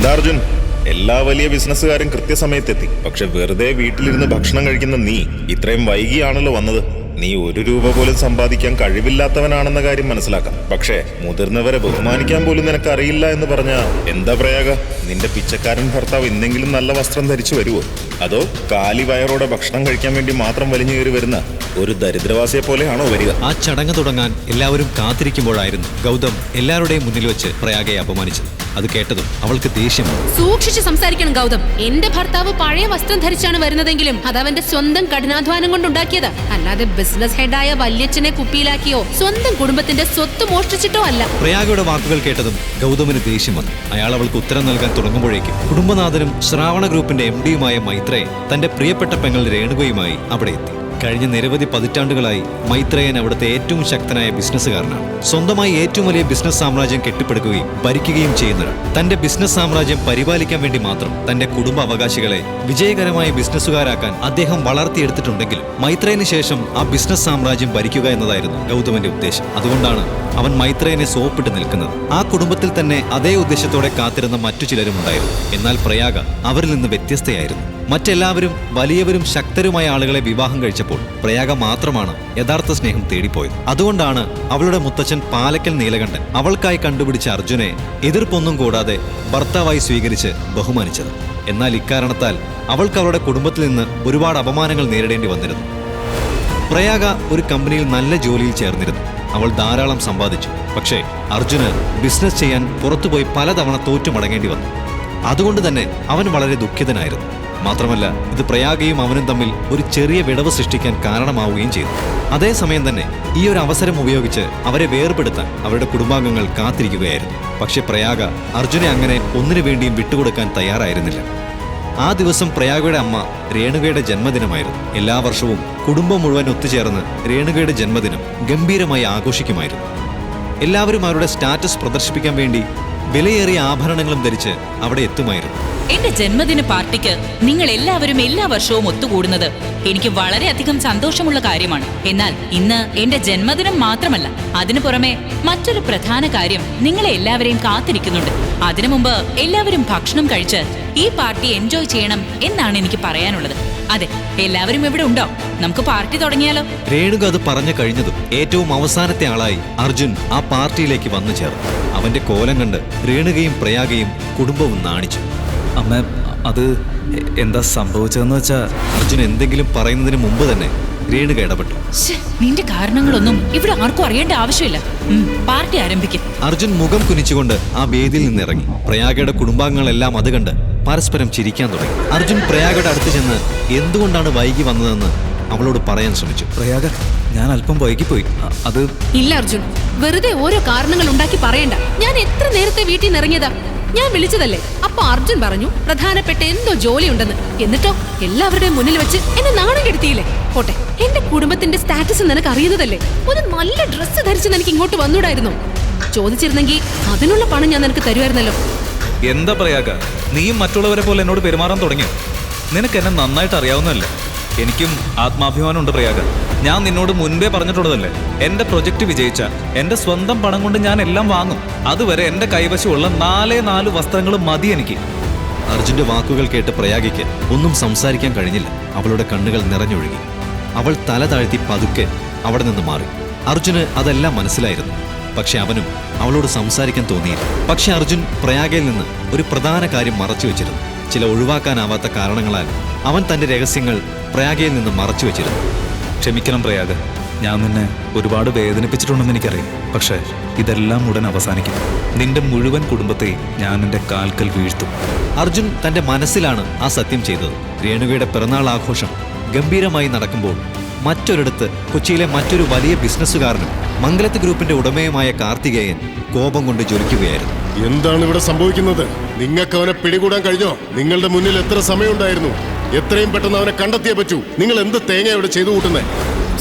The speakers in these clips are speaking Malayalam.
എന്താ അർജുൻ എല്ലാ വലിയ ബിസിനസ്സുകാരും കൃത്യസമയത്തെത്തി. പക്ഷെ വെറുതെ വീട്ടിലിരുന്ന് ഭക്ഷണം കഴിക്കുന്ന നീ ഇത്രയും വൈകിയാണല്ലോ വന്നത്. നീ ഒരു രൂപ പോലും സമ്പാദിക്കാൻ കഴിവില്ലാത്തവനാണെന്ന കാര്യം മനസ്സിലാക്കാം. പക്ഷേ മുതിർന്നവരെ ബഹുമാനിക്കാൻ പോലും നിനക്ക് അറിയില്ല എന്ന് പറഞ്ഞ എന്താ പ്രയാഗ? നിന്റെ പിച്ചക്കാരൻ ഭർത്താവ് എന്തെങ്കിലും നല്ല വസ്ത്രം ധരിച്ചു വരുമോ അതോ കാലി വയറോടെ ഭക്ഷണം കഴിക്കാൻ വേണ്ടി മാത്രം വലിഞ്ഞു കയറി വരുന്ന ഒരു ദരിദ്രവാസിയെ പോലെയാണോ വരിക? ആ ചടങ്ങ് തുടങ്ങാൻ എല്ലാവരും കാത്തിരിക്കുമ്പോഴായിരുന്നു ഗൗതം എല്ലാവരുടെയും മുന്നിൽ വെച്ച് പ്രയാഗയെ അപമാനിച്ചത്. അത് കേട്ടതും അവൾക്ക് ദേഷ്യം സൂക്ഷിച്ചു സംസാരിക്കണം ഗൗതം. എന്റെ ഭർത്താവ് പഴയ വസ്ത്രം ധരിച്ചാണ് വരുന്നതെങ്കിലും അത് അവന്റെ സ്വന്തം കഠിനാധ്വാനം കൊണ്ടുണ്ടാക്കിയത്. അല്ലാതെ ബിസിനസ് ഹെഡായ വല്യച്ഛനെ കുപ്പിയിലാക്കിയോ സ്വന്തം കുടുംബത്തിന്റെ സ്വത്ത് മോഷ്ടിച്ചിട്ടോ അല്ല. പ്രയാഗയുടെ വാക്കുകൾ കേട്ടതും ഗൗതമിന് ദേഷ്യം വന്നു. അയാൾ അവൾക്ക് ഉത്തരം നൽകാൻ തുടങ്ങുമ്പോഴേക്കും കുടുംബനാഥനും ശ്രാവണ ഗ്രൂപ്പിന്റെ എം ഡിയുമായ മൈത്രയെ തന്റെ പ്രിയപ്പെട്ട പെങ്ങൾ രേണുകയുമായി അവിടെ എത്തി. കഴിഞ്ഞ നിരവധി പതിറ്റാണ്ടുകളായി മൈത്രേയൻ അവിടുത്തെ ഏറ്റവും ശക്തനായ ബിസിനസ്സുകാരനാണ്. സ്വന്തമായി ഏറ്റവും വലിയ ബിസിനസ് സാമ്രാജ്യം കെട്ടിപ്പടുക്കുകയും ഭരിക്കുകയും ചെയ്യുന്നവർ തന്റെ ബിസിനസ് സാമ്രാജ്യം പരിപാലിക്കാൻ വേണ്ടി മാത്രം തന്റെ കുടുംബ അവകാശികളെ വിജയകരമായ ബിസിനസ്സുകാരാക്കാൻ അദ്ദേഹം വളർത്തിയെടുത്തിട്ടുണ്ടെങ്കിലും മൈത്രേയന് ശേഷം ആ ബിസിനസ് സാമ്രാജ്യം ഭരിക്കുക എന്നതായിരുന്നു ഗൗതമന്റെ ഉദ്ദേശം. അതുകൊണ്ടാണ് അവൻ മൈത്രേനെ സോപ്പിട്ട് നിൽക്കുന്നത്. ആ കുടുംബത്തിൽ തന്നെ അതേ ഉദ്ദേശത്തോടെ കാത്തിരുന്ന മറ്റു ചിലരും ഉണ്ടായിരുന്നു. എന്നാൽ പ്രയാഗ അവരിൽ നിന്ന് വ്യത്യസ്തയായിരുന്നു. മറ്റെല്ലാവരും വലിയവരും ശക്തരുമായ ആളുകളെ വിവാഹം കഴിച്ചപ്പോൾ പ്രയാഗ മാത്രമാണ് യഥാർത്ഥ സ്നേഹം തേടിപ്പോയത്. അതുകൊണ്ടാണ് അവളുടെ മുത്തച്ഛൻ പാലക്കൽ നീലകണ്ഠൻ അവൾക്കായി കണ്ടുപിടിച്ച അർജുനെ എതിർപ്പൊന്നും കൂടാതെ ഭർത്താവായി സ്വീകരിച്ച് ബഹുമാനിച്ചത്. എന്നാൽ ഇക്കാരണത്താൽ അവൾക്ക് അവളുടെ കുടുംബത്തിൽ നിന്ന് ഒരുപാട് അപമാനങ്ങൾ നേരിടേണ്ടി വന്നിരുന്നു. പ്രയാഗ ഒരു കമ്പനിയിൽ നല്ല ജോലിയിൽ ചേർന്നിരുന്നു. അവൾ ധാരാളം സമ്പാദിച്ചു. പക്ഷേ അർജുന് ബിസിനസ് ചെയ്യാൻ പുറത്തുപോയി പലതവണ തോറ്റു മടങ്ങേണ്ടി വന്നു. അതുകൊണ്ട് തന്നെ അവൻ വളരെ ദുഃഖിതനായിരുന്നു. മാത്രമല്ല ഇത് പ്രയാഗയും അവനും തമ്മിൽ ഒരു ചെറിയ വിടവ് സൃഷ്ടിക്കാൻ കാരണമാവുകയും ചെയ്തു. അതേസമയം തന്നെ ഈ ഒരു അവസരം ഉപയോഗിച്ച് അവരെ വേർപെടുത്താൻ അവരുടെ കുടുംബാംഗങ്ങൾ കാത്തിരിക്കുകയായിരുന്നു. പക്ഷേ പ്രയാഗ അർജുനെ അങ്ങനെ ഒന്നിനു വേണ്ടിയും വിട്ടുകൊടുക്കാൻ തയ്യാറായിരുന്നില്ല. ആ ദിവസം പ്രയാഗയുടെ അമ്മ രേണുകയുടെ ജന്മദിനമായിരുന്നു. എല്ലാ വർഷവും കുടുംബം മുഴുവൻ ഒത്തുചേർന്ന് രേണുകയുടെ ജന്മദിനം ഗംഭീരമായി ആഘോഷിക്കുമായിരുന്നു. എല്ലാവരും അവരുടെ സ്റ്റാറ്റസ് പ്രദർശിപ്പിക്കാൻ വേണ്ടി വിലയേറിയ ആഭരണങ്ങളും ധരിച്ച് അവിടെ എത്തുമായിരുന്നു. എന്റെ ജന്മദിന പാർട്ടിക്ക് നിങ്ങൾ എല്ലാവരും എല്ലാ വർഷവും ഒത്തുകൂടുന്നത് എനിക്ക് വളരെയധികം സന്തോഷമുള്ള കാര്യമാണ്. എന്നാൽ ഇന്ന് എന്റെ ജന്മദിനം മാത്രമല്ല അതിനു പുറമെ മറ്റൊരു പ്രധാന കാര്യം നിങ്ങളെ എല്ലാവരെയും കാത്തിരിക്കുന്നുണ്ട്. അതിനു മുമ്പ് എല്ലാവരും ഭക്ഷണം കഴിച്ച് ഈ പാർട്ടി എൻജോയ് ചെയ്യണം എന്നാണ് എനിക്ക് പറയാനുള്ളത്. അതെ എല്ലാവരും ഇവിടെ ഉണ്ടോ? നമുക്ക് പാർട്ടി തുടങ്ങിയാലോ? രേണുക അത് പറഞ്ഞു കഴിഞ്ഞതും ഏറ്റവും അവസാനത്തെ ആളായി അർജുൻ ആ പാർട്ടിയിലേക്ക് വന്നു ചേർന്നു. അവന്റെ കോലം കണ്ട് രേണുകയും പ്രയാഗയും കുടുംബവും നാണിച്ചു. അമ്മ അത് എന്താ സംഭവിച്ചതെന്ന് വെച്ചാ അർജുൻ എന്തെങ്കിലും പറയുന്നതിന് മുമ്പ് തന്നെ രേണുക ഇടപെട്ടു. നിന്റെ കാരണങ്ങളൊന്നും ഇവിടെ ആർക്കും അറിയേണ്ട ആവശ്യമില്ല. പാർട്ടി ആരംഭിക്കും. അർജുൻ മുഖം കുനിച്ചുകൊണ്ട് ആ വേദിയിൽ നിന്നിറങ്ങി. പ്രയാഗയുടെ കുടുംബാംഗങ്ങളെല്ലാം അത് കണ്ട് പരസ്പരം ചിരിക്കാൻ തുടങ്ങി. അർജുൻ പ്രയാഗയുടെ അടുത്ത് ചെന്ന് എന്തുകൊണ്ടാണ് വൈകി വന്നതെന്ന് അവളോട് പറയാൻ ശ്രമിച്ചു. പ്രയാഗ ഞാൻ അല്പം വൈകിപ്പോയി. അ- അത് ഇല്ല അർജുൻ. വെറുതെ ഓരോ കാരണങ്ങൾ ഉണ്ടാക്കി പറയണ്ട. ഞാൻ എത്ര നേരത്തെ വീട്ടിൽ നിന്ന് ഇറങ്ങിയതാ? ഞാൻ വിളിച്ചതല്ലേ? അപ്പൊ അർജുൻ പറഞ്ഞു പ്രധാനപ്പെട്ട എന്തോ ജോലി ഉണ്ടെന്ന് എന്നിട്ടോ എല്ലാവരുടെയും മുന്നിൽ വെച്ച് എന്നെ നാണം കെടുത്തിയില്ലേ? പോട്ടെ എന്റെ കുടുംബത്തിന്റെ സ്റ്റാറ്റസ് നിനക്ക് അറിയുന്നതല്ലേ? ഒരു നല്ല ഡ്രസ്സ് ധരിച്ച് നിനക്ക് ഇങ്ങോട്ട് വന്നൂടായിരുന്നു. ചോദിച്ചിരുന്നെങ്കിൽ അതിനുള്ള പണം ഞാൻ നിനക്ക് തരുമായിരുന്നല്ലോ. എന്താ പ്രയാഗ നീയും മറ്റുള്ളവരെ പോലെ എന്നോട് പെരുമാറാൻ തുടങ്ങി. നിനക്ക് എന്നെ നന്നായിട്ട് അറിയാവുന്നതല്ലേ? എനിക്കും ആത്മാഭിമാനമുണ്ട് പ്രയാഗ. ഞാൻ നിന്നോട് മുൻപേ പറഞ്ഞിട്ടുള്ളതല്ലേ? എന്റെ പ്രൊജക്ട് വിജയിച്ച എന്റെ സ്വന്തം പണം കൊണ്ട് ഞാൻ എല്ലാം വാങ്ങും. അതുവരെ എന്റെ കൈവശമുള്ള നാലേ നാല് വസ്ത്രങ്ങളും മതി എനിക്ക്. അർജുന്റെ വാക്കുകൾ കേട്ട് പ്രയാഗയ്ക്ക് ഒന്നും സംസാരിക്കാൻ കഴിഞ്ഞില്ല. അവളുടെ കണ്ണുകൾ നിറഞ്ഞൊഴുകി. അവൾ തല താഴ്ത്തി പതുക്കെ അവിടെ നിന്ന് മാറി. അർജുന് അതെല്ലാം മനസ്സിലായിരുന്നു. പക്ഷെ അവനും അവളോട് സംസാരിക്കാൻ തോന്നിയില്ല. പക്ഷെ അർജുൻ പ്രയാഗയിൽ നിന്ന് ഒരു പ്രധാന കാര്യം മറച്ചു വെച്ചിരുന്നു. ചില ഒഴിവാക്കാനാവാത്ത കാരണങ്ങളാൽ അവൻ തന്റെ രഹസ്യങ്ങൾ പ്രയാഗയിൽ നിന്ന് മറച്ചു വെച്ചിരുന്നു. ക്ഷമിക്കണം പ്രയാഗ. ഞാൻ നിന്നെ ഒരുപാട് വേദനിപ്പിച്ചിട്ടുണ്ടെന്ന് എനിക്കറിയാം. പക്ഷേ ഇതെല്ലാം ഉടൻ അവസാനിക്കും. നിന്റെ മുഴുവൻ കുടുംബത്തെ ഞാൻ എന്റെ കാൽക്കൽ വീഴ്ത്തും. അർജുൻ തന്റെ മനസ്സിലാണ് ആ സത്യം ചെയ്തത്. രേണുകയുടെ പിറന്നാൾ ആഘോഷം ഗംഭീരമായി നടക്കുമ്പോൾ മറ്റൊരിടത്ത് കൊച്ചിയിലെ മറ്റൊരു വലിയ ബിസിനസ്സുകാരനും മംഗലത്ത് ഗ്രൂപ്പിന്റെ ഉടമയുമായ കാർത്തികേയൻ കോപം കൊണ്ട് ജ്വലിക്കുകയായിരുന്നു. എന്താണ് ഇവിടെ സംഭവിക്കുന്നത്? നിങ്ങൾക്ക് അവനെ പിടികൂടാൻ കഴിഞ്ഞോ? നിങ്ങളുടെ മുന്നിൽ എത്ര സമയമുണ്ടായിരുന്നു? എത്രയും പെട്ടെന്ന് അവനെ കണ്ടെത്തിയേ പറ്റൂ. നിങ്ങൾ എന്ത് തേങ്ങ ഇവിടെ ചെയ്തു കൂട്ടുന്നേ?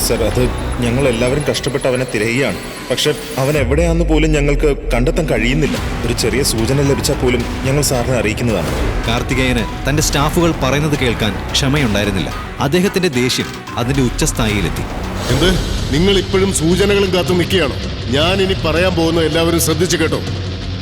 സർ അത് ഞങ്ങൾ എല്ലാവരും കഷ്ടപ്പെട്ട് അവനെ തിരയുകയാണ്. പക്ഷെ അവൻ എവിടെയാന്ന് പോലും ഞങ്ങൾക്ക് കണ്ടെത്താൻ കഴിയുന്നില്ല. ഒരു ചെറിയ സൂചന ലഭിച്ചാൽ പോലും ഞങ്ങൾ സാറിനെ അറിയിക്കുന്നതാണ്. കാർത്തികേയന് തന്റെ സ്റ്റാഫുകൾ പറയുന്നത് കേൾക്കാൻ ക്ഷമയുണ്ടായിരുന്നില്ല. അദ്ദേഹത്തിന്റെ ദേഷ്യം അതിന്റെ ഉച്ചസ്ഥായിയിലെത്തി. എന്ത്? നിങ്ങൾ ഇപ്പോഴും സൂചനകളും കാത്തു നിൽക്കുകയാണോ? ഞാൻ ഇനി പറയാൻ പോകുന്ന എല്ലാവരും ശ്രദ്ധിച്ചു കേട്ടോ.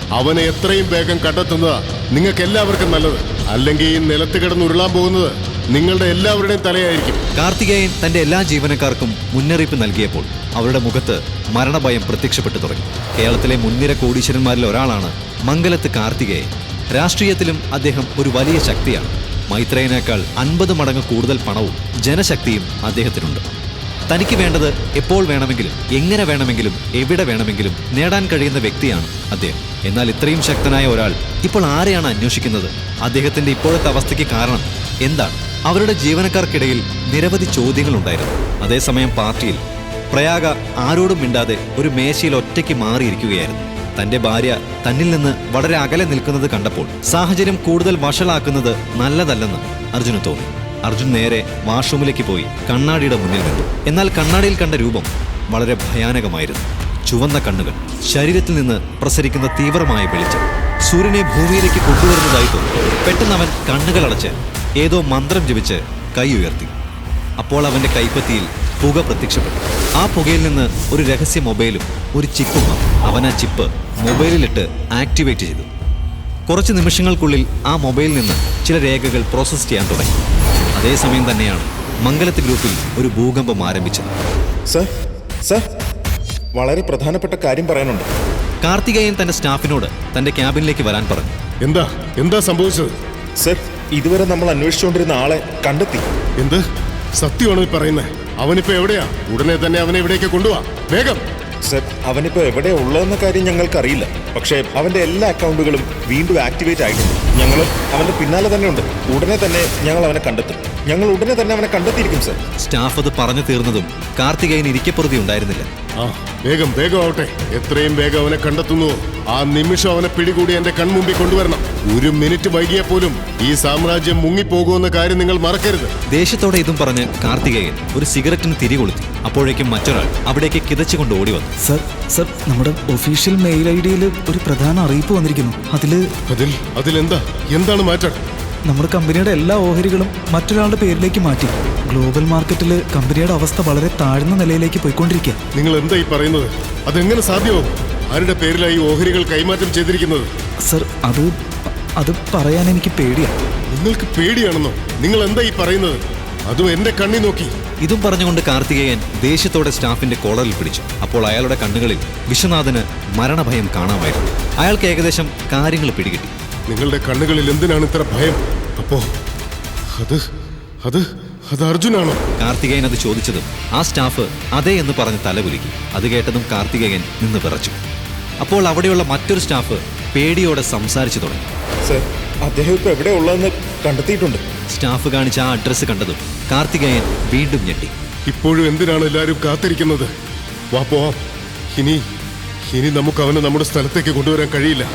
അവനെ എത്രയും വേഗം കണ്ടെത്തുന്നതാ നിങ്ങൾക്ക് എല്ലാവർക്കും നല്ലത്. അല്ലെങ്കിൽ ഈ നിലത്ത് കിടന്ന് ഉരുളാൻ പോകുന്നത് നിങ്ങളുടെ എല്ലാവരുടെയും തലയായിരിക്കും. കാർത്തികേയൻ തന്റെ എല്ലാ ജീവനക്കാർക്കും മുന്നറിയിപ്പ് നൽകിയപ്പോൾ അവരുടെ മുഖത്ത് മരണഭയം പ്രത്യക്ഷപ്പെട്ടു തുടങ്ങി. കേരളത്തിലെ മുൻനിര കോടീശ്വരന്മാരിൽ ഒരാളാണ് മംഗലത്ത് കാർത്തികേയൻ. രാഷ്ട്രീയത്തിലും അദ്ദേഹം ഒരു വലിയ ശക്തിയാണ്. മൈത്രേനേക്കാൾ അൻപത് മടങ്ങ് കൂടുതൽ പണവും ജനശക്തിയും അദ്ദേഹത്തിനുണ്ട്. തനിക്ക് വേണ്ടത് എപ്പോൾ വേണമെങ്കിലും എങ്ങനെ വേണമെങ്കിലും എവിടെ വേണമെങ്കിലും നേടാൻ കഴിയുന്ന വ്യക്തിയാണ് അദ്ദേഹം. എന്നാൽ ഇത്രയും ശക്തനായ ഒരാൾ ഇപ്പോൾ ആരെയാണ് അന്വേഷിക്കുന്നത്? അദ്ദേഹത്തിന്റെ ഇപ്പോഴത്തെ അവസ്ഥയ്ക്ക് കാരണം എന്താണ്? അവരുടെ ജീവനക്കാർക്കിടയിൽ നിരവധി ചോദ്യങ്ങളുണ്ടായിരുന്നു. അതേസമയം പാർട്ടിയിൽ പ്രയാഗ ആരോടും മിണ്ടാതെ ഒരു മേശയിൽ ഒറ്റയ്ക്ക് മാറിയിരിക്കുകയായിരുന്നു. തന്റെ ഭാര്യ തന്നിൽ നിന്ന് വളരെ അകലെ നിൽക്കുന്നത് കണ്ടപ്പോൾ സാഹചര്യം കൂടുതൽ വഷളാക്കുന്നത് നല്ലതല്ലെന്ന് അർജുന് തോന്നി. അർജുൻ നേരെ വാഷ്റൂമിലേക്ക് പോയി കണ്ണാടിയുടെ മുന്നിൽ നിന്നു. എന്നാൽ കണ്ണാടിയിൽ കണ്ട രൂപം വളരെ ഭയാനകമായിരുന്നു. ചുവന്ന കണ്ണുകൾ ശരീരത്തിൽ നിന്ന് പ്രസരിക്കുന്ന തീവ്രമായ വെളിച്ചം സൂര്യനെ ഭൂമിയിലേക്ക് കൊണ്ടുവരുന്നതായി തോന്നി. പെട്ടെന്ന് അവൻ കണ്ണുകൾ അടച്ച് ഏതോ മന്ത്രം ജപിച്ച് കൈ ഉയർത്തി. അപ്പോൾ അവന്റെ കൈപ്പത്തിയിൽ പുക പ്രത്യക്ഷപ്പെട്ടു. ആ പുകയിൽ നിന്ന് ഒരു രഹസ്യ മൊബൈലും ഒരു ചിപ്പും വന്നു. അവൻ ആ ചിപ്പ് മൊബൈലിലിട്ട് ആക്ടിവേറ്റ് ചെയ്തു. കുറച്ച് നിമിഷങ്ങൾക്കുള്ളിൽ ആ മൊബൈലിൽ നിന്ന് ചില രേഖകൾ പ്രോസസ്സ് ചെയ്യാൻ തുടങ്ങി. അതേസമയം തന്നെയാണ് മംഗലത്ത് ഗ്രൂപ്പിൽ ഒരു ഭൂകമ്പം ആരംഭിച്ചത്. സർ സർ വളരെ പ്രധാനപ്പെട്ട കാര്യം പറയാനുണ്ട്. കാർത്തികേയൻ തന്റെ സ്റ്റാഫിനോട് തന്റെ ക്യാബിനിലേക്ക് വരാൻ പറഞ്ഞു. എന്താ എന്താ സംഭവിച്ചത്? സർ ഇതുവരെ നമ്മൾ അന്വേഷിച്ചുകൊണ്ടിരുന്ന ആളെ കണ്ടെത്തി. എന്ത്? സത്യമാണ് ഈ പറയുന്നത് അവനിപ്പോ എവിടെയാ? ഉടനെ തന്നെ അവനെ ഇവിടേക്ക് കൊണ്ടുപോവാ വേഗം. സർ അവനിപ്പോ എവിടെ ഉള്ളതെന്ന കാര്യം ഞങ്ങൾക്കറിയില്ല. പക്ഷേ അവന്റെ എല്ലാ അക്കൗണ്ടുകളും വീണ്ടും ആക്ടിവേറ്റ് ആയിട്ടുണ്ട്. ഞങ്ങൾ അവന്റെ പിന്നാലെ തന്നെ ഉണ്ട്. ഉടനെ തന്നെ ഞങ്ങൾ അവനെ കണ്ടെത്തും. ഞങ്ങൾ ഉടനെ തന്നെ അവനെ കണ്ടെത്തിയിരിക്കും സർ. സ്റ്റാഫ് അത് പറഞ്ഞു തീർന്നതും കാർത്തികേയൻ ഇരിക്കപ്പുറതി ഉണ്ടായിരുന്നില്ല. ആ വേഗം വേഗം ആവട്ടെ. എത്രയും വേഗം അവനെ കണ്ടെത്തുന്നു. ആ നിമിഷം അവനെ പിടികൂടി എന്റെ കൺമുമ്പിൽ കൊണ്ടുവരണം. ഒരു മിനിറ്റ് വൈകിയാൽ പോലും ഈ സാമ്രാജ്യം മുങ്ങിപ്പോകുമെന്ന കാര്യം നിങ്ങൾ മറക്കരുത്. ദേഷ്യത്തോടെ ഇതും പറഞ്ഞ് കാർത്തികേയൻ ഒരു സിഗരറ്റിന് തിരികൊളുത്തി അപ്പോഴേക്കും മറ്റൊരാൾ അവിടേക്ക് കിതച്ചുകൊണ്ട് ഓടി വന്നു. സർ സർ നമ്മുടെ ഒഫീഷ്യൽ മെയിൽ ഐ ഡിയിൽ ഒരു പ്രധാന അറിയിപ്പ് വന്നിരിക്കുന്നു. അതിൽ അതിൽ അതിലെന്താ? എന്താണ് മാറ്റം? നമ്മുടെ കമ്പനിയുടെ എല്ലാ ഓഹരികളും മറ്റൊരാളുടെ പേരിലേക്ക് മാറ്റി. ഗ്ലോബൽ മാർക്കറ്റിൽ കമ്പനിയുടെ അവസ്ഥ വളരെ താഴ്ന്ന നിലയിലേക്ക് പോയിക്കൊണ്ടിരിക്കുക. നിങ്ങൾ എന്താ ഈ പറയുന്നത്? അതെങ്ങനെ സാധ്യമാവും? ആരുടെ പേരിലായി ഓഹരികൾ കൈമാറ്റം ചെയ്തിരിക്കുന്നത്? സർ അത് അത് പറയാൻ എനിക്ക് പേടിയാണ് നിങ്ങൾക്ക് പേടിയാണെന്നോ? നിങ്ങൾ എന്താ ഈ പറയുന്നത്? അതും എന്റെ കണ്ണി നോക്കി. ഇതും പറഞ്ഞുകൊണ്ട് കാർത്തികേയൻ ദേഷ്യത്തോടെ സ്റ്റാഫിന്റെ കോളറിൽ പിടിച്ചു. അപ്പോൾ അയാളുടെ കണ്ണുകളിൽ വിശ്വനാഥന് മരണഭയം കാണാമായിരുന്നു. അയാൾക്ക് ഏകദേശം കാര്യങ്ങൾ പിടികിട്ടി. നിങ്ങളുടെ കണ്ണുകളിൽ എന്തിനാണ് ഇത്ര ഭയം? അപ്പോ അത് അത് അത് അർജുനാണോ? കാർത്തികേയൻ അത് ചോദിച്ചതും ആ സ്റ്റാഫ് അതെ എന്ന് പറഞ്ഞ് തലകുലുക്കി. അത് കേട്ടതും കാർത്തികേയൻ നിന്ന് വിറച്ചു. അപ്പോൾ അവിടെയുള്ള മറ്റൊരു സ്റ്റാഫ് പേടിയോടെ സംസാരിച്ചു തുടങ്ങി. സർ അദ്ദേഹം ഇപ്പൊ എവിടെ ഉള്ളതെന്ന് കണ്ടെത്തിയിട്ടുണ്ട്. സ്റ്റാഫ് കാണിച്ച ആ അഡ്രസ് കണ്ടതും കാർത്തികേയൻ വീണ്ടും ഞെട്ടി. ഇപ്പോഴും എന്തിനാണ് എല്ലാവരും കാത്തിരിക്കുന്നത്? വാ പോവാം. ഇനി ഇനി നമുക്ക് അവനെ നമ്മുടെ സ്ഥലത്തേക്ക് കൊണ്ടുവരാൻ കഴിയില്ല.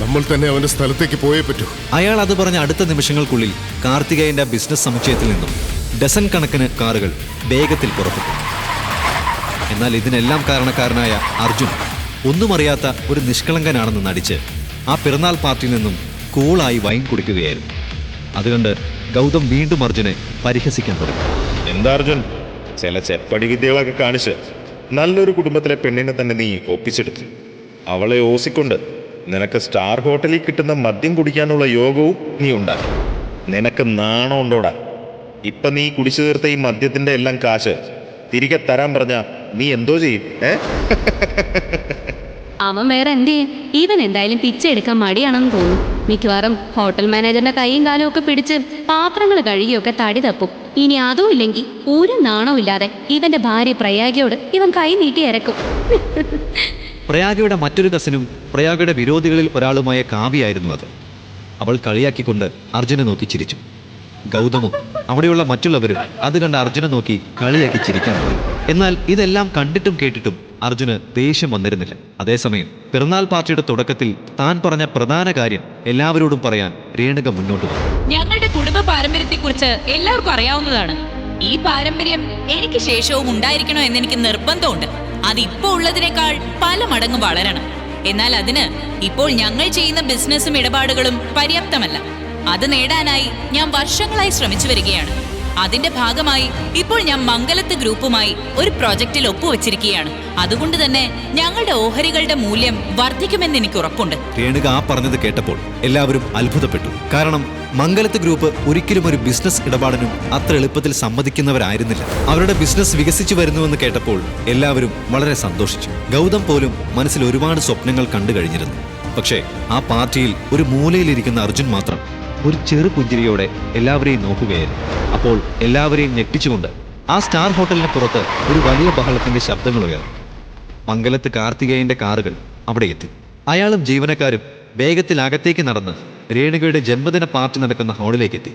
നമ്മൾ തന്നെ അവന്റെ സ്ഥലത്തേക്ക് പോയേ പറ്റൂ. അയാൾ അത് പറഞ്ഞ അടുത്ത നിമിഷങ്ങൾക്കുള്ളിൽ കാർത്തികേയന്റെ ബിസിനസ് സമുച്ചയത്തിൽ നിന്നും ഡസൻ കണക്കിന് കാറുകൾ വേഗത്തിൽ പുറപ്പെട്ടു. എന്നാൽ ഇതിനെല്ലാം കാരണക്കാരനായ അർജുൻ ഒന്നും അറിയാത്ത ഒരു നിഷ്കളങ്കനാണെന്ന് നടിച്ച് ആ പിറന്നാൾ പാർട്ടിയിൽ നിന്നും കൂളായി വൈൻ കുടിക്കുകയായിരുന്നു. അതുകൊണ്ട് ഗൗതം വീണ്ടും അർജുനെ പരിഹസിക്കാൻ തുടങ്ങി. എന്താ അർജുൻ? ചില ചെപ്പടി വിദ്യകളൊക്കെ കാണിച്ച് നല്ലൊരു കുടുംബത്തിലെ പെണ്ണിനെ തന്നെ നീ ഒപ്പിച്ചെടുത്തു. അവളെ ഓസിക്കൊണ്ട് നിനക്ക് സ്റ്റാർ ഹോട്ടലിൽ കിട്ടുന്ന മദ്യം കുടിക്കാനുള്ള യോഗവും നീ ഉണ്ടാക്കി. നിനക്ക് നാണം ഉണ്ടോടാ? ഇപ്പൊ നീ കുടിച്ചു തീർത്ത ഈ മദ്യത്തിന്റെ എല്ലാം കാശ് തിരികെ തരാൻ പറഞ്ഞ നീ എന്തോ ചെയ്യും അവൻ വേറെ എന്ത് ചെയ്യും? ഇവൻ എന്തായാലും പിച്ചെടുക്കാൻ മടിയാണെന്ന് തോന്നും. മിക്കവാറും ഹോട്ടൽ മാനേജറിന്റെ കൈയും കാലും ഒക്കെ പിടിച്ച് പാത്രങ്ങൾ കഴുകിയൊക്കെ തടി തപ്പും. ഇനി അതും ഇല്ലെങ്കിൽ ഒരു നാണവും ഇല്ലാതെ ഇവന്റെ ഭാര്യ പ്രയാഗിയോട് ഇവൻ കൈ നീട്ടി ഇറക്കും പ്രയാഗയുടെ മറ്റൊരു കസിനും പ്രയാഗയുടെ വിരോധികളിൽ ഒരാളുമായ കാവ്യായിരുന്നു അത്. അവൾ കളിയാക്കിക്കൊണ്ട് അർജുനെ നോക്കി ചിരിച്ചു. ഗൗതമും അവിടെയുള്ള മറ്റുള്ളവരും അത് കണ്ട് അർജുനെ നോക്കി കളിയാക്കി ചിരിക്കാൻ പോയി. എന്നാൽ ഇതെല്ലാം കണ്ടിട്ടും കേട്ടിട്ടും അർജുന് ദേഷ്യം വന്നിരുന്നില്ല. അതേസമയം പിറന്നാൾ പാർട്ടിയുടെ തുടക്കത്തിൽ താൻ പറഞ്ഞ പ്രധാന കാര്യം എല്ലാവരോടും പറയാൻ രേണുക മുന്നോട്ട് വന്നു. ഞങ്ങളുടെ കുടുംബ പാരമ്പര്യത്തെക്കുറിച്ച് എല്ലാവർക്കും അറിയാവുന്നതാണ്. ഈ പാരമ്പര്യം എനിക്ക് ശേഷവും ഉണ്ടായിരിക്കണോ എന്ന് എനിക്ക് നിർബന്ധമുണ്ട്. അത് ഇപ്പോൾ ഉള്ളതിനേക്കാൾ പല മടങ്ങ് വളരണം. എന്നാൽ അതിന് ഇപ്പോൾ ഞങ്ങൾ ചെയ്യുന്ന ബിസിനസ്സും ഇടപാടുകളും പര്യാപ്തമല്ല. അത് നേടാനായി ഞാൻ വർഷങ്ങളായി ശ്രമിച്ചു വരികയാണ്. അതിന്റെ ഭാഗമായി ഇപ്പോൾ ഞാൻ മംഗലത്ത് ഗ്രൂപ്പുമായി ഒരു പ്രോജക്റ്റിൽ ഒപ്പുവെച്ചിരിക്കുകയാണ്. അതുകൊണ്ട് തന്നെ ഞങ്ങളുടെ ഓഹരികളുടെ മൂല്യം വർദ്ധിക്കുമെന്ന് എനിക്ക് ഉറപ്പുണ്ട്. രേണുക ആ പറഞ്ഞത് കേട്ടപ്പോൾ എല്ലാവരും അത്ഭുതപ്പെട്ടു. കാരണം മംഗലത്ത് ഗ്രൂപ്പ് ഒരിക്കലും ഒരു ബിസിനസ് ഇടപാടിനും അത്ര എളുപ്പത്തിൽ സമ്മതിക്കുന്നവരായിരുന്നില്ല. അവരുടെ ബിസിനസ് വികസിച്ചു വരുന്നുവെന്ന് കേട്ടപ്പോൾ എല്ലാവരും വളരെ സന്തോഷിച്ചു. ഗൗതം പോലും മനസ്സിൽ ഒരുപാട് സ്വപ്നങ്ങൾ കണ്ടു കഴിഞ്ഞിരുന്നു. പക്ഷേ ആ പാർട്ടിയിൽ ഒരു മൂലയിലിരിക്കുന്ന അർജുൻ മാത്രം ഒരു ചെറു പുഞ്ചിരിയോടെ എല്ലാവരെയും നോക്കുകയായിരുന്നു. അപ്പോൾ എല്ലാവരെയും ഞെട്ടിച്ചുകൊണ്ട് ആ സ്റ്റാർ ഹോട്ടലിന് പുറത്ത് ഒരു വലിയ ബഹളത്തിന്റെ ശബ്ദങ്ങൾ ഉയർന്നു. മംഗലത്ത് കാർത്തികേയന്റെ കാറുകൾ അവിടെ എത്തി. അയാളും ജീവനക്കാരും വേഗത്തിൽ അകത്തേക്ക് നടന്ന് രേണുകയുടെ ജന്മദിന പാർട്ടി നടക്കുന്ന ഹാളിലേക്ക് എത്തി.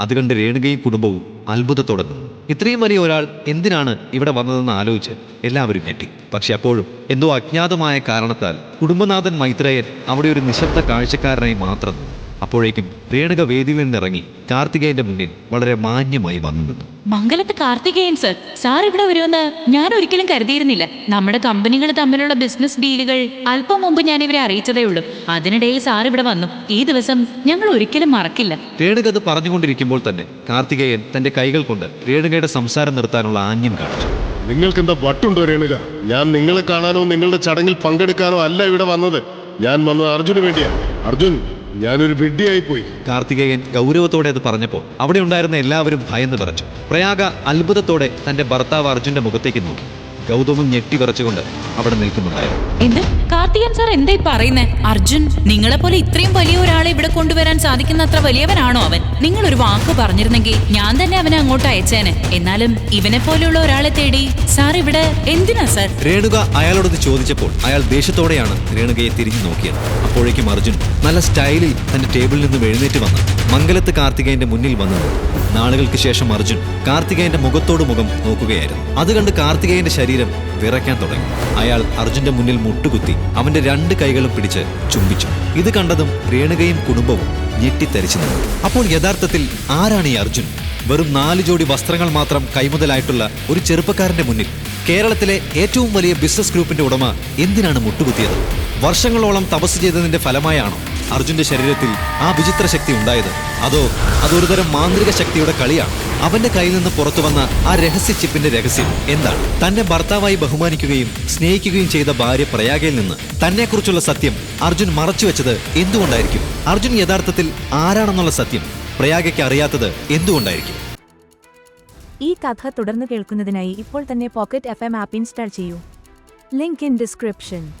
അതുകൊണ്ട് കണ്ട് രേണുകയും കുടുംബവും അത്ഭുതത്തോടെ ഇത്രയും വലിയ ഒരാൾ എന്തിനാണ് ഇവിടെ വന്നതെന്ന് ആലോചിച്ച് എല്ലാവരും ഞെട്ടി. പക്ഷെ അപ്പോഴും എന്തോ അജ്ഞാതമായ കാരണത്താൽ കുടുംബനാഥൻ മൈത്രേയൻ അവിടെ ഒരു നിശബ്ദ കാഴ്ചക്കാരനായി മാത്രം അപ്പോഴേക്കും രേണുക വേദിയിൽ നിന്നിറങ്ങി കാർത്തികേയന്റെ മുന്നിൽ വളരെ മാന്യമായി വന്നു. നിന്നു മംഗലത്ത് കാർത്തികേയൻ സർ. സാർ ഇവിടെ വരുമെന്ന് ഞാൻ ഒരിക്കലും കരുതിയിരുന്നില്ല. നമ്മുടെ കമ്പനികൾ തമ്മിലുള്ള ബിസിനസ് ഡീലുകൾ അല്പം മുമ്പ് ഞാൻ ഇവരെ അറിയിച്ചതേ ഉള്ളൂ. അതിനിടയിൽ സാർ ഇവിടെ വന്നു. ഈ ദിവസം ഞങ്ങൾ ഒരിക്കലും മറക്കില്ല. രേണുക അത് പറഞ്ഞുകൊണ്ടിരിക്കുമ്പോൾ തന്നെ കാർത്തികേയൻ തന്റെ കൈകൾ കൊണ്ട് രേണുകയുടെ സംസാരം നിർത്താനുള്ള ആംഗ്യം കാണിച്ചു. നിങ്ങൾക്ക് എന്താ വട്ടുണ്ടോ രേണുക? ഞാൻ നിങ്ങളെ കാണാനോ നിങ്ങളുടെ ചടങ്ങിൽ പങ്കെടുക്കാനോ അല്ല ഇവിടെ വന്നത്. ഞാൻ വന്നത് അർജുന് വേണ്ടിയാണ് അർജുൻ ഞാനൊരു പോയി. കാർത്തികേയൻ ഗൗരവത്തോടെ അത് പറഞ്ഞപ്പോൾ അവിടെ ഉണ്ടായിരുന്ന എല്ലാവരും ഭയന്ന് പറഞ്ഞു പ്രയാഗ അത്ഭുതത്തോടെ തന്റെ ഭർത്താവ് അർജുന്റെ മുഖത്തേക്ക് നോക്കി. ഗൗതമും ഞെട്ടി വിറച്ചുകൊണ്ട് അവിടെ നിൽക്കുന്നുണ്ടായിരുന്നു. എന്ത്? കാർത്തികൻ സാർ എന്തായി പറയുന്നേ? അർജുൻ നിങ്ങളെ പോലെ ഇത്രയും വലിയ ഒരാളെ ഇവിടെ കൊണ്ടുവരാൻ സാധിക്കുന്ന അത്ര വലിയവനാണോ അവൻ? നിങ്ങൾ ഒരു വാക്ക് പറഞ്ഞിരുന്നെങ്കിൽ ഞാൻ തന്നെ അവനെ അങ്ങോട്ട് അയച്ചേനെ. എന്നാലും ഇവനെ പോലെയുള്ള ഒരാളെ തേടി സാർ ഇവിടെ എന്തിനാ സാർ രേണുക അയാളോടത് ചോദിച്ചപ്പോൾ അയാൾ ദേഷ്യത്തോടെയാണ് രേണുകയെ തിരിഞ്ഞു നോക്കിയത്. അപ്പോഴേക്കും അർജുൻ നല്ല സ്റ്റൈലിൽ തന്റെ ടേബിളിൽ നിന്ന് എഴുന്നേറ്റ് വന്ന് മംഗലത്ത് കാർത്തികേയന്റെ മുന്നിൽ വന്നു. നാളുകൾക്ക് ശേഷം അർജുൻ കാർത്തികേയന്റെ മുഖത്തോട് മുഖം നോക്കുകയായിരുന്നു. അത് കണ്ട് കാർത്തികേയന്റെ ശരീരം വിറയ്ക്കാൻ തുടങ്ങി. അയാൾ അർജുന്റെ മുന്നിൽ മുട്ടുകുത്തി അവന്റെ രണ്ട് കൈകളും പിടിച്ച് ചുംബിച്ചു. ഇത് കണ്ടതും രേണുകയും കുടുംബവും ഞെട്ടിത്തരിച്ചു നിന്നു. അപ്പോൾ യഥാർത്ഥത്തിൽ ആരാണ് ഈ അർജുൻ? വെറും നാല് ജോഡി വസ്ത്രങ്ങൾ മാത്രം കൈമുതലായിട്ടുള്ള ഒരു ചെറുപ്പക്കാരന്റെ മുന്നിൽ കേരളത്തിലെ ഏറ്റവും വലിയ ബിസിനസ് ഗ്രൂപ്പിന്റെ ഉടമ എന്തിനാണ് മുട്ടുകുത്തിയത്? വർഷങ്ങളോളം തപസ് ചെയ്തതിന്റെ ഫലമായാണോ? അർജുന്റെ ശരീരത്തിൽ ആ വിചിത്ര ശക്തി ഉണ്ടായത്. അതോ അതൊരുതരം മാന്ത്രിക ശക്തിയുടെ കളിയാണ്. അവന്റെ കയ്യിൽ നിന്ന് പുറത്തു വന്ന ആ രഹസ്യ ചിപ്പിന്റെ രഹസ്യം എന്താണ്? തന്നെ ഭർത്താവായി ബഹുമാനിക്കുകയും സ്നേഹിക്കുകയും ചെയ്ത ഭാര്യ പ്രയാഗയിൽ നിന്ന് തന്നെക്കുറിച്ചുള്ള സത്യം അർജുൻ മറച്ചുവെച്ചത് എന്തുകൊണ്ടായിരിക്കും? അർജുൻ യഥാർത്ഥത്തിൽ ആരാണെന്നുള്ള സത്യം പ്രയാഗയ്ക്ക് അറിയാത്തത് എന്തുകൊണ്ടായിരിക്കും? ഈ കഥ തുടർന്ന് കേൾക്കുന്നതിനായി ഇപ്പോൾ തന്നെ pocket F M app install ചെയ്യൂ. Link in description